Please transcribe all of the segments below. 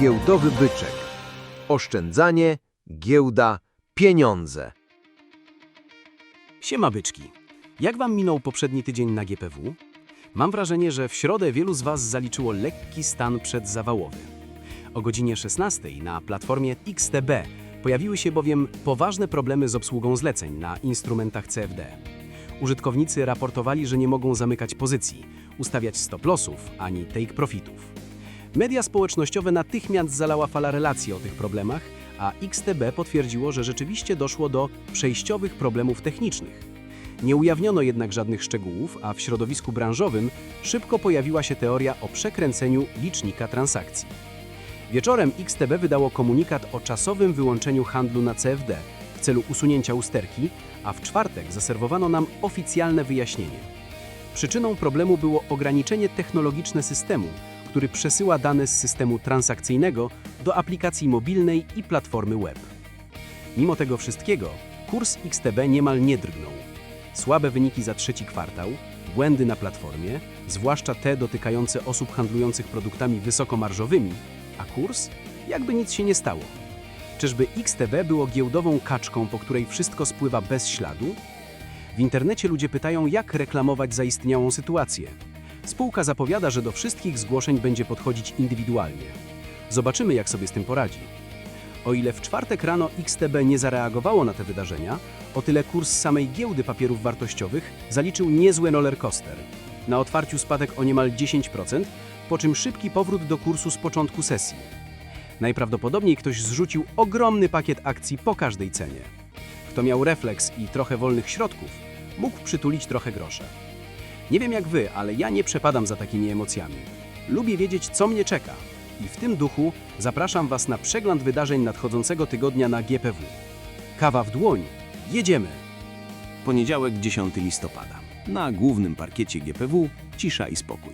Giełdowy byczek. Oszczędzanie, giełda, pieniądze. Siema byczki. Jak wam minął poprzedni tydzień na GPW? Mam wrażenie, że w środę wielu z was zaliczyło lekki stan przedzawałowy. O godzinie 16 na platformie XTB pojawiły się bowiem poważne problemy z obsługą zleceń na instrumentach CFD. Użytkownicy raportowali, że nie mogą zamykać pozycji, ustawiać stop lossów ani take profitów. Media społecznościowe natychmiast zalała fala relacji o tych problemach, a XTB potwierdziło, że rzeczywiście doszło do przejściowych problemów technicznych. Nie ujawniono jednak żadnych szczegółów, a w środowisku branżowym szybko pojawiła się teoria o przekręceniu licznika transakcji. Wieczorem XTB wydało komunikat o czasowym wyłączeniu handlu na CFD w celu usunięcia usterki, a w czwartek zaserwowano nam oficjalne wyjaśnienie. Przyczyną problemu było ograniczenie technologiczne systemu, który przesyła dane z systemu transakcyjnego do aplikacji mobilnej i platformy web. Mimo tego wszystkiego, kurs XTB niemal nie drgnął. Słabe wyniki za trzeci kwartał, błędy na platformie, zwłaszcza te dotykające osób handlujących produktami wysokomarżowymi, a kurs? Jakby nic się nie stało. Czyżby XTB było giełdową kaczką, po której wszystko spływa bez śladu? W internecie ludzie pytają, jak reklamować zaistniałą sytuację. Spółka zapowiada, że do wszystkich zgłoszeń będzie podchodzić indywidualnie. Zobaczymy, jak sobie z tym poradzi. O ile w czwartek rano XTB nie zareagowało na te wydarzenia, o tyle kurs samej giełdy papierów wartościowych zaliczył niezły rollercoaster. Na otwarciu spadek o niemal 10%, po czym szybki powrót do kursu z początku sesji. Najprawdopodobniej ktoś zrzucił ogromny pakiet akcji po każdej cenie. Kto miał refleks i trochę wolnych środków, mógł przytulić trochę grosze. Nie wiem jak wy, ale ja nie przepadam za takimi emocjami. Lubię wiedzieć, co mnie czeka. I w tym duchu zapraszam Was na przegląd wydarzeń nadchodzącego tygodnia na GPW. Kawa w dłoń. Jedziemy! Poniedziałek 10 listopada. Na głównym parkiecie GPW cisza i spokój.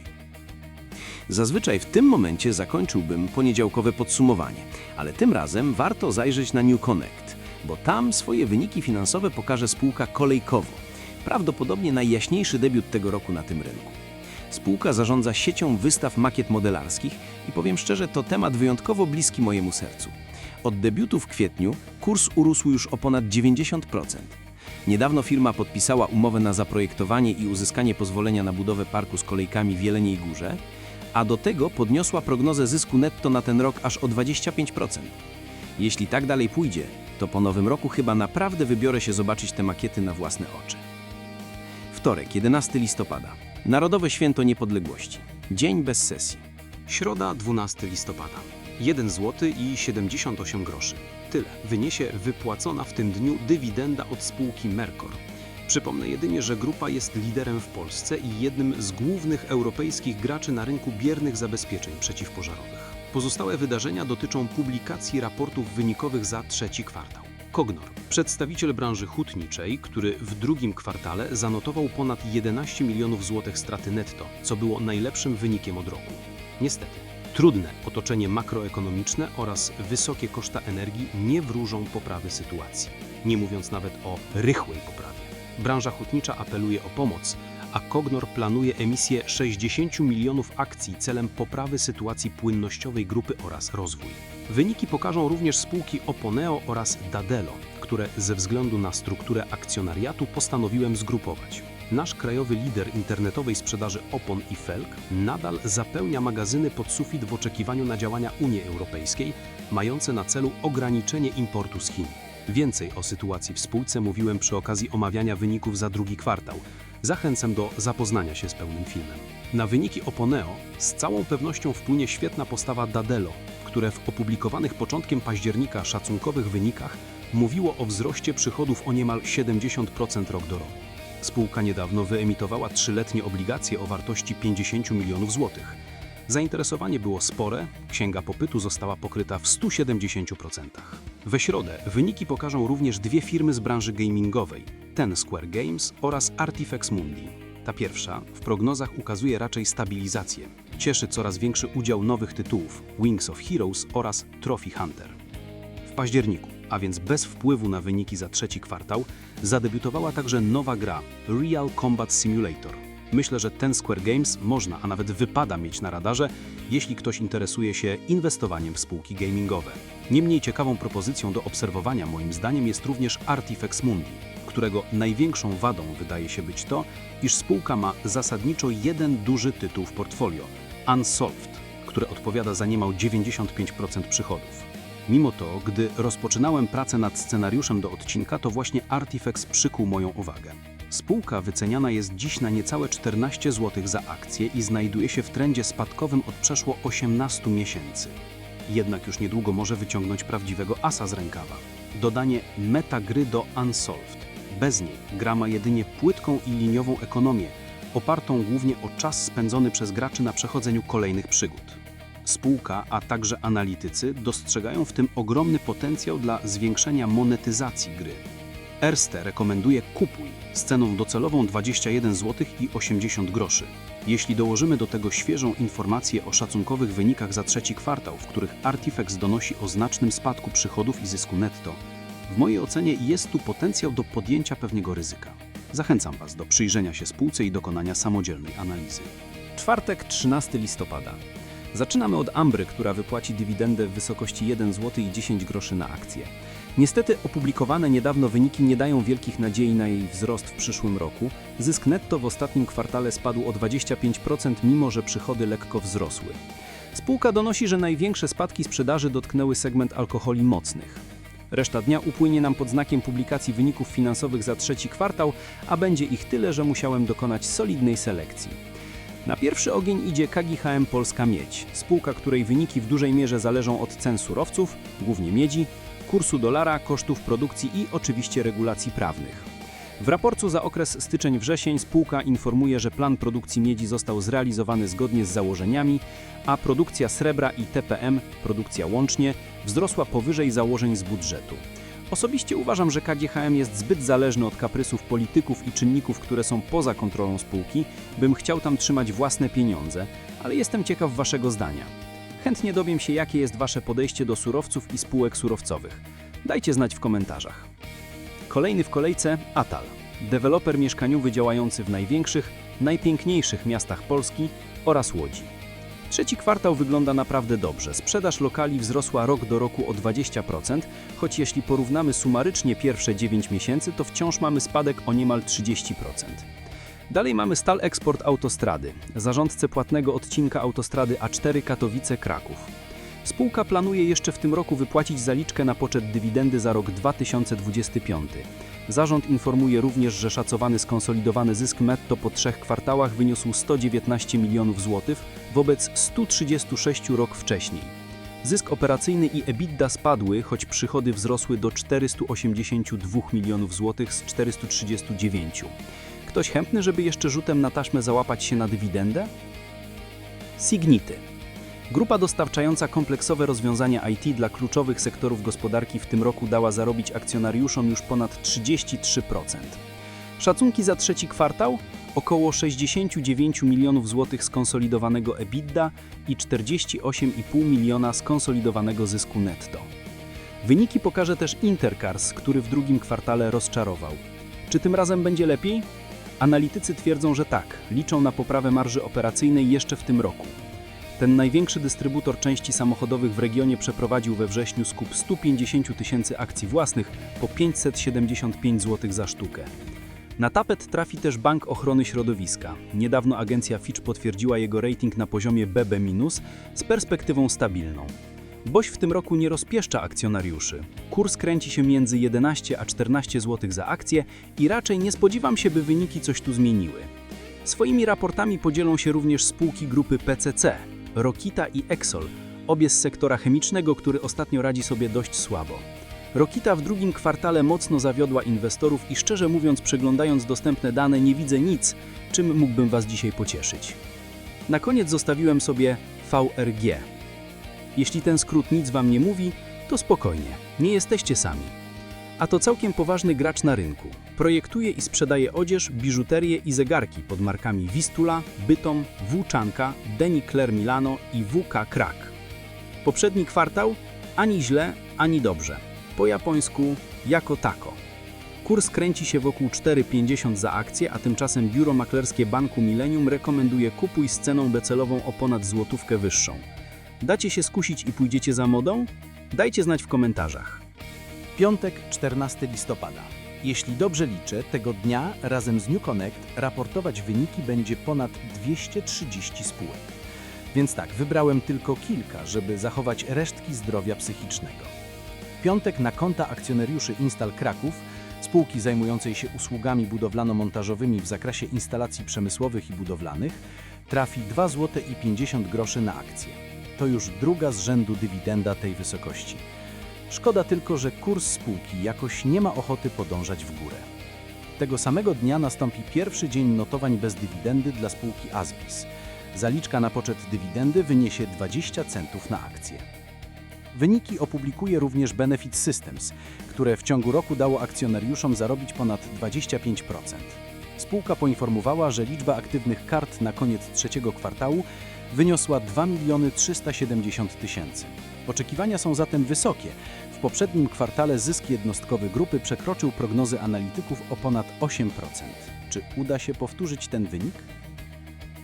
Zazwyczaj w tym momencie zakończyłbym poniedziałkowe podsumowanie, ale tym razem warto zajrzeć na New Connect, bo tam swoje wyniki finansowe pokaże spółka kolejkowo. Prawdopodobnie najjaśniejszy debiut tego roku na tym rynku. Spółka zarządza siecią wystaw makiet modelarskich i powiem szczerze, to temat wyjątkowo bliski mojemu sercu. Od debiutu w kwietniu kurs urósł już o ponad 90%. Niedawno firma podpisała umowę na zaprojektowanie i uzyskanie pozwolenia na budowę parku z kolejkami w Jeleniej Górze, a do tego podniosła prognozę zysku netto na ten rok aż o 25%. Jeśli tak dalej pójdzie, to po nowym roku chyba naprawdę wybiorę się zobaczyć te makiety na własne oczy. Wtorek, 11 listopada. Narodowe Święto Niepodległości. Dzień bez sesji. Środa 12 listopada. 1 zł i 78 groszy. Tyle wyniesie wypłacona w tym dniu dywidenda od spółki Mercor. Przypomnę jedynie, że grupa jest liderem w Polsce i jednym z głównych europejskich graczy na rynku biernych zabezpieczeń przeciwpożarowych. Pozostałe wydarzenia dotyczą publikacji raportów wynikowych za trzeci kwartał. Kognor, przedstawiciel branży hutniczej, który w drugim kwartale zanotował ponad 11 milionów złotych straty netto, co było najlepszym wynikiem od roku. Niestety, trudne otoczenie makroekonomiczne oraz wysokie koszta energii nie wróżą poprawy sytuacji, nie mówiąc nawet o rychłej poprawie. Branża hutnicza apeluje o pomoc, a Kognor planuje emisję 60 milionów akcji celem poprawy sytuacji płynnościowej grupy oraz rozwój. Wyniki pokażą również spółki Oponeo oraz Dadelo, które ze względu na strukturę akcjonariatu postanowiłem zgrupować. Nasz krajowy lider internetowej sprzedaży opon i felg nadal zapełnia magazyny pod sufit w oczekiwaniu na działania Unii Europejskiej, mające na celu ograniczenie importu z Chin. Więcej o sytuacji w spółce mówiłem przy okazji omawiania wyników za drugi kwartał. Zachęcam do zapoznania się z pełnym filmem. Na wyniki Oponeo z całą pewnością wpłynie świetna postawa Dadelo, które w opublikowanych początkiem października szacunkowych wynikach mówiło o wzroście przychodów o niemal 70% rok do roku. Spółka niedawno wyemitowała trzyletnie obligacje o wartości 50 milionów złotych. Zainteresowanie było spore, księga popytu została pokryta w 170%. We środę wyniki pokażą również dwie firmy z branży gamingowej, Ten Square Games oraz Artifex Mundi. Ta pierwsza w prognozach ukazuje raczej stabilizację. Cieszy coraz większy udział nowych tytułów Wings of Heroes oraz Trophy Hunter. W październiku, a więc bez wpływu na wyniki za trzeci kwartał, zadebiutowała także nowa gra Real Combat Simulator. Myślę, że ten Square Games można, a nawet wypada mieć na radarze, jeśli ktoś interesuje się inwestowaniem w spółki gamingowe. Niemniej ciekawą propozycją do obserwowania moim zdaniem jest również Artifex Mundi, którego największą wadą wydaje się być to, iż spółka ma zasadniczo jeden duży tytuł w portfolio Unsolved, który odpowiada za niemal 95% przychodów. Mimo to, gdy rozpoczynałem pracę nad scenariuszem do odcinka, to właśnie Artifex przykuł moją uwagę. Spółka wyceniana jest dziś na niecałe 14 zł za akcję i znajduje się w trendzie spadkowym od przeszło 18 miesięcy. Jednak już niedługo może wyciągnąć prawdziwego asa z rękawa. Dodanie metagry do Unsolved. Bez niej gra ma jedynie płytką i liniową ekonomię, opartą głównie o czas spędzony przez graczy na przechodzeniu kolejnych przygód. Spółka, a także analitycy dostrzegają w tym ogromny potencjał dla zwiększenia monetyzacji gry. Erste rekomenduje kupuj z ceną docelową 21 zł i 80 groszy. Jeśli dołożymy do tego świeżą informację o szacunkowych wynikach za trzeci kwartał, w których Artifex donosi o znacznym spadku przychodów i zysku netto, w mojej ocenie jest tu potencjał do podjęcia pewnego ryzyka. Zachęcam Was do przyjrzenia się spółce i dokonania samodzielnej analizy. Czwartek, 13 listopada. Zaczynamy od Ambry, która wypłaci dywidendę w wysokości 1 zł i 10 groszy na akcję. Niestety opublikowane niedawno wyniki nie dają wielkich nadziei na jej wzrost w przyszłym roku. Zysk netto w ostatnim kwartale spadł o 25%, mimo że przychody lekko wzrosły. Spółka donosi, że największe spadki sprzedaży dotknęły segment alkoholi mocnych. Reszta dnia upłynie nam pod znakiem publikacji wyników finansowych za trzeci kwartał, a będzie ich tyle, że musiałem dokonać solidnej selekcji. Na pierwszy ogień idzie KGHM Polska Miedź, spółka, której wyniki w dużej mierze zależą od cen surowców, głównie miedzi, kursu dolara, kosztów produkcji i oczywiście regulacji prawnych. W raporcie za okres styczeń-wrzesień spółka informuje, że plan produkcji miedzi został zrealizowany zgodnie z założeniami, a produkcja srebra i TPM, produkcja łącznie, wzrosła powyżej założeń z budżetu. Osobiście uważam, że KGHM jest zbyt zależny od kaprysów polityków i czynników, które są poza kontrolą spółki, bym chciał tam trzymać własne pieniądze, ale jestem ciekaw Waszego zdania. Chętnie dowiem się, jakie jest Wasze podejście do surowców i spółek surowcowych. Dajcie znać w komentarzach. Kolejny w kolejce Atal, deweloper mieszkaniowy działający w największych, najpiękniejszych miastach Polski oraz Łodzi. Trzeci kwartał wygląda naprawdę dobrze. Sprzedaż lokali wzrosła rok do roku o 20%, choć jeśli porównamy sumarycznie pierwsze 9 miesięcy, to wciąż mamy spadek o niemal 30%. Dalej mamy Stal Eksport Autostrady, zarządcę płatnego odcinka autostrady A4 Katowice-Kraków. Spółka planuje jeszcze w tym roku wypłacić zaliczkę na poczet dywidendy za rok 2025. Zarząd informuje również, że szacowany skonsolidowany zysk netto po trzech kwartałach wyniósł 119 milionów złotych wobec 136 rok wcześniej. Zysk operacyjny i EBITDA spadły, choć przychody wzrosły do 482 milionów złotych z 439. Ktoś chętny, żeby jeszcze rzutem na taśmę załapać się na dywidendę? Signity. Grupa dostarczająca kompleksowe rozwiązania IT dla kluczowych sektorów gospodarki w tym roku dała zarobić akcjonariuszom już ponad 33%. Szacunki za trzeci kwartał? Około 69 milionów złotych skonsolidowanego EBITDA i 48,5 miliona skonsolidowanego zysku netto. Wyniki pokaże też Intercars, który w drugim kwartale rozczarował. Czy tym razem będzie lepiej? Analitycy twierdzą, że tak, liczą na poprawę marży operacyjnej jeszcze w tym roku. Ten największy dystrybutor części samochodowych w regionie przeprowadził we wrześniu skup 150 tysięcy akcji własnych po 575 zł za sztukę. Na tapet trafi też Bank Ochrony Środowiska. Niedawno agencja Fitch potwierdziła jego rating na poziomie BB- z perspektywą stabilną. Boś w tym roku nie rozpieszcza akcjonariuszy. Kurs kręci się między 11 a 14 zł za akcję i raczej nie spodziewam się, by wyniki coś tu zmieniły. Swoimi raportami podzielą się również spółki grupy PCC, Rokita i Exol, obie z sektora chemicznego, który ostatnio radzi sobie dość słabo. Rokita w drugim kwartale mocno zawiodła inwestorów i szczerze mówiąc, przeglądając dostępne dane, nie widzę nic, czym mógłbym Was dzisiaj pocieszyć. Na koniec zostawiłem sobie VRG. Jeśli ten skrót nic Wam nie mówi, to spokojnie, nie jesteście sami. A to całkiem poważny gracz na rynku. Projektuje i sprzedaje odzież, biżuterię i zegarki pod markami Wistula, Bytom, Włóczanka, Deni Claire Milano i WK Krak. Poprzedni kwartał ani źle, ani dobrze. Po japońsku jako tako. Kurs kręci się wokół 4,50 za akcję, a tymczasem biuro maklerskie Banku Millennium rekomenduje kupuj z ceną docelową o ponad złotówkę wyższą. Dacie się skusić i pójdziecie za modą? Dajcie znać w komentarzach. Piątek, 14 listopada. Jeśli dobrze liczę, tego dnia razem z New Connect raportować wyniki będzie ponad 230 spółek. Więc tak, wybrałem tylko kilka, żeby zachować resztki zdrowia psychicznego. Piątek na konta akcjonariuszy Instal Kraków, spółki zajmującej się usługami budowlano-montażowymi w zakresie instalacji przemysłowych i budowlanych, trafi 2 zł i 50 groszy na akcję. To już druga z rzędu dywidenda tej wysokości. Szkoda tylko, że kurs spółki jakoś nie ma ochoty podążać w górę. Tego samego dnia nastąpi pierwszy dzień notowań bez dywidendy dla spółki Asbis. Zaliczka na poczet dywidendy wyniesie 20 centów na akcję. Wyniki opublikuje również Benefit Systems, które w ciągu roku dało akcjonariuszom zarobić ponad 25%. Spółka poinformowała, że liczba aktywnych kart na koniec trzeciego kwartału wyniosła 2 miliony 370 tysięcy. Oczekiwania są zatem wysokie. W poprzednim kwartale zysk jednostkowy grupy przekroczył prognozy analityków o ponad 8%. Czy uda się powtórzyć ten wynik?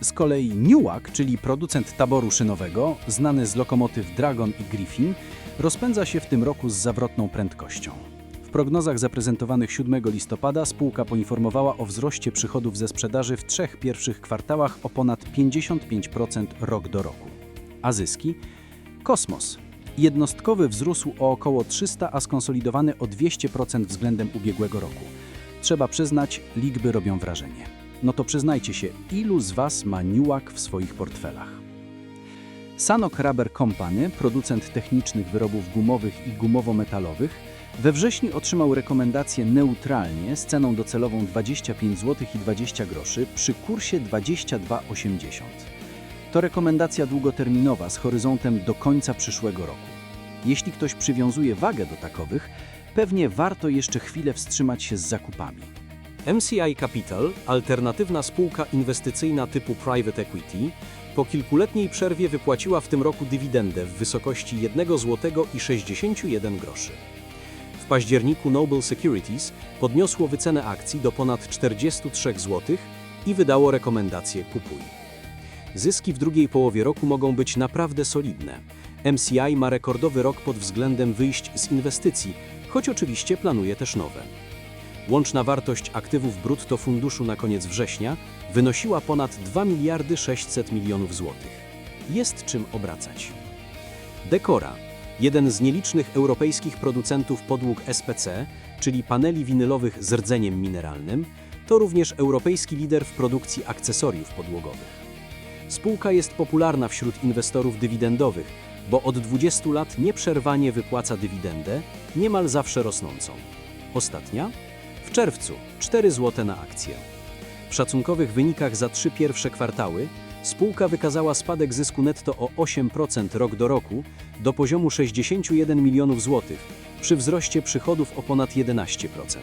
Z kolei Newark, czyli producent taboru szynowego, znany z lokomotyw Dragon i Griffin, rozpędza się w tym roku z zawrotną prędkością. Prognozach zaprezentowanych 7 listopada spółka poinformowała o wzroście przychodów ze sprzedaży w trzech pierwszych kwartałach o ponad 55% rok do roku. A zyski? Kosmos. Jednostkowy wzrósł o około 300, a skonsolidowany o 200% względem ubiegłego roku. Trzeba przyznać, liczby robią wrażenie. No to przyznajcie się, ilu z Was ma Newark w swoich portfelach? Sanok Rubber Company, producent technicznych wyrobów gumowych i gumowo-metalowych, we wrześniu otrzymał rekomendację neutralnie z ceną docelową 25 zł i 20 groszy przy kursie 22,80. To rekomendacja długoterminowa z horyzontem do końca przyszłego roku. Jeśli ktoś przywiązuje wagę do takowych, pewnie warto jeszcze chwilę wstrzymać się z zakupami. MCI Capital, alternatywna spółka inwestycyjna typu private equity, po kilkuletniej przerwie wypłaciła w tym roku dywidendę w wysokości 1 zł i 61 groszy. Październiku Noble Securities podniosło wycenę akcji do ponad 43 zł i wydało rekomendację kupuj. Zyski w drugiej połowie roku mogą być naprawdę solidne. MCI ma rekordowy rok pod względem wyjść z inwestycji, choć oczywiście planuje też nowe. Łączna wartość aktywów brutto funduszu na koniec września wynosiła ponad 2 miliardy 600 milionów złotych. Jest czym obracać. Decora, jeden z nielicznych europejskich producentów podłóg SPC, czyli paneli winylowych z rdzeniem mineralnym, to również europejski lider w produkcji akcesoriów podłogowych. Spółka jest popularna wśród inwestorów dywidendowych, bo od 20 lat nieprzerwanie wypłaca dywidendę, niemal zawsze rosnącą. Ostatnia? W czerwcu 4 zł na akcję. W szacunkowych wynikach za trzy pierwsze kwartały spółka wykazała spadek zysku netto o 8% rok do roku do poziomu 61 milionów złotych przy wzroście przychodów o ponad 11%.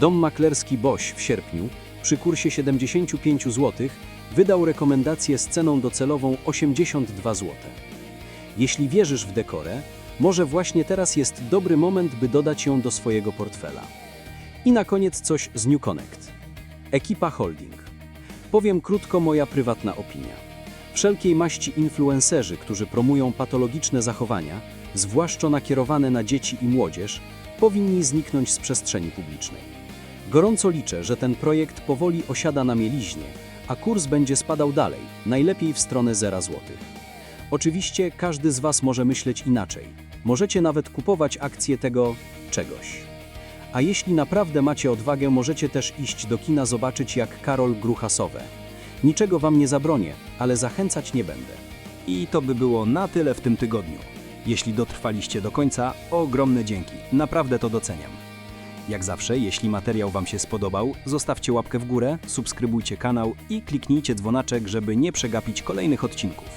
Dom maklerski Boś w sierpniu przy kursie 75 zł wydał rekomendację z ceną docelową 82 zł. Jeśli wierzysz w dekorę, może właśnie teraz jest dobry moment, by dodać ją do swojego portfela. I na koniec coś z New Connect. Ekipa Holding. Powiem krótko moja prywatna opinia. Wszelkiej maści influencerzy, którzy promują patologiczne zachowania, zwłaszcza nakierowane na dzieci i młodzież, powinni zniknąć z przestrzeni publicznej. Gorąco liczę, że ten projekt powoli osiada na mieliźnie, a kurs będzie spadał dalej, najlepiej w stronę zera złotych. Oczywiście każdy z Was może myśleć inaczej. Możecie nawet kupować akcje tego czegoś. A jeśli naprawdę macie odwagę, możecie też iść do kina zobaczyć jak Karol Gruchasowe. Niczego Wam nie zabronię, ale zachęcać nie będę. I to by było na tyle w tym tygodniu. Jeśli dotrwaliście do końca, ogromne dzięki. Naprawdę to doceniam. Jak zawsze, jeśli materiał Wam się spodobał, zostawcie łapkę w górę, subskrybujcie kanał i kliknijcie dzwonaczek, żeby nie przegapić kolejnych odcinków.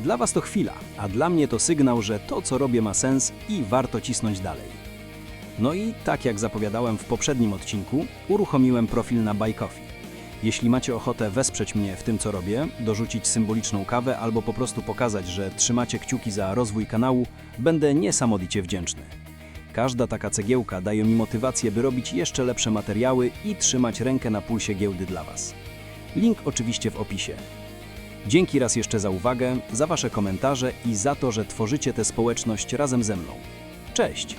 Dla Was to chwila, a dla mnie to sygnał, że to, co robię, ma sens i warto cisnąć dalej. No i tak jak zapowiadałem w poprzednim odcinku, uruchomiłem profil na Buy. Jeśli macie ochotę wesprzeć mnie w tym, co robię, dorzucić symboliczną kawę albo po prostu pokazać, że trzymacie kciuki za rozwój kanału, będę niesamowicie wdzięczny. Każda taka cegiełka daje mi motywację, by robić jeszcze lepsze materiały i trzymać rękę na pulsie giełdy dla Was. Link oczywiście w opisie. Dzięki raz jeszcze za uwagę, za Wasze komentarze i za to, że tworzycie tę społeczność razem ze mną. Cześć!